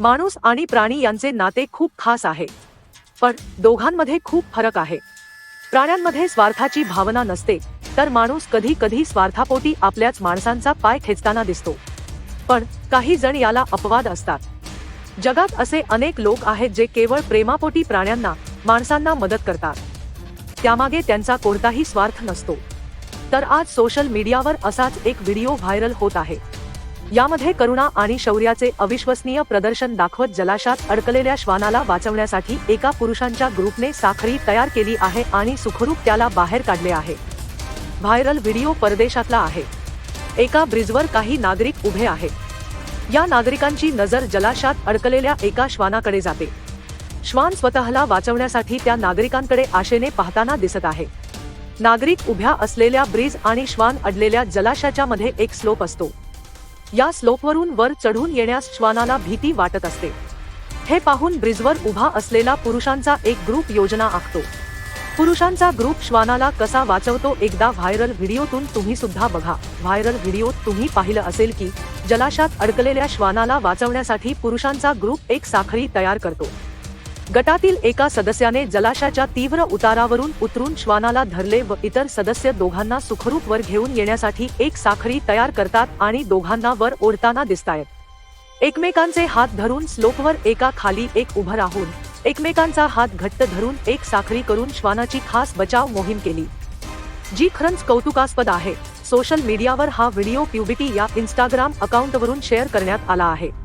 माणूस आणि प्राणी यांचे नाते खूप खास आहे. पण दोघांमध्ये खूप फरक आहे. प्राण्यांमध्ये स्वार्थाची भावना नसते तर माणूस कधी कधी स्वार्थापोटी आपल्याच माणसांचा पाय खेचताना दिसतो. पण काही जण याला अपवाद असतात. जगात असे अनेक लोक आहेत जे केवळ प्रेमापोटी प्राण्यांना माणसांना मदत करतात. त्यामागे त्यांचा कोणताही स्वार्थ नसतो. तर आज सोशल मीडियावर असाच एक व्हिडिओ व्हायरल होत आहे. यामध्ये करुणा आणि शौर्याचे अविश्वसनीय प्रदर्शन दाखवत जलाशात अडकलेल्या श्वानाला वाचवण्यासाठी एका पुरुषांच्या ग्रुपने साखळी तयार केली आहे आणि सुखरूप त्याला बाहेर काढले आहे. व्हायरल व्हिडिओ परदेशातला आहे. एका ब्रिजवर काही नागरिक उभे आहेत. या नागरिकांची नजर जलाशात अडकलेल्या एका श्वानाकडे जाते. श्वान स्वतःला वाचवण्यासाठी त्या नागरिकांकडे आशेने पाहताना दिसत आहे. नागरिक उभ्या असलेल्या ब्रिज आणि श्वान अडलेल्या जलाशाच्या मध्ये एक स्लोप असतो. या स्लोपवरून वर चढून येण्यास श्वानाला भीती वाटत असते. हे पाहून ब्रिजवर उभा असलेला पुरुषांचा एक ग्रुप योजना आखतो. पुरुषांचा ग्रुप श्वानाला कसा वाचवतो एकदा व्हायरल व्हिडिओतून तुम्ही सुद्धा बघा. व्हायरल व्हिडिओत तुम्ही पाहिलं असेल की जलाशात अडकलेल्या श्वानाला वाचवण्यासाठी पुरुषांचा ग्रुप एक साखळी तयार करतो. गटातील एका सदस्याने जलाशाच्या तीव्र उतारावरून उतरून श्वानाला धरले व इतर सदस्य दोघांना सुखरूप वर घेऊन येण्यासाठी एक साखळी तयार करतात आणि दोघांना वर ओढताना दिसतायत. एकमेकांचे हात धरून स्लोपवर एका खाली एक उभं राहून एकमेकांचा हात घट्ट धरून एक साखळी करून श्वानाची खास बचाव मोहीम केली. जी खरंच कौतुकास्पद आहे. सोशल मीडियावर हा व्हिडिओ प्युबिटी या इंस्टाग्राम अकाउंटवरून शेअर करण्यात आला आहे.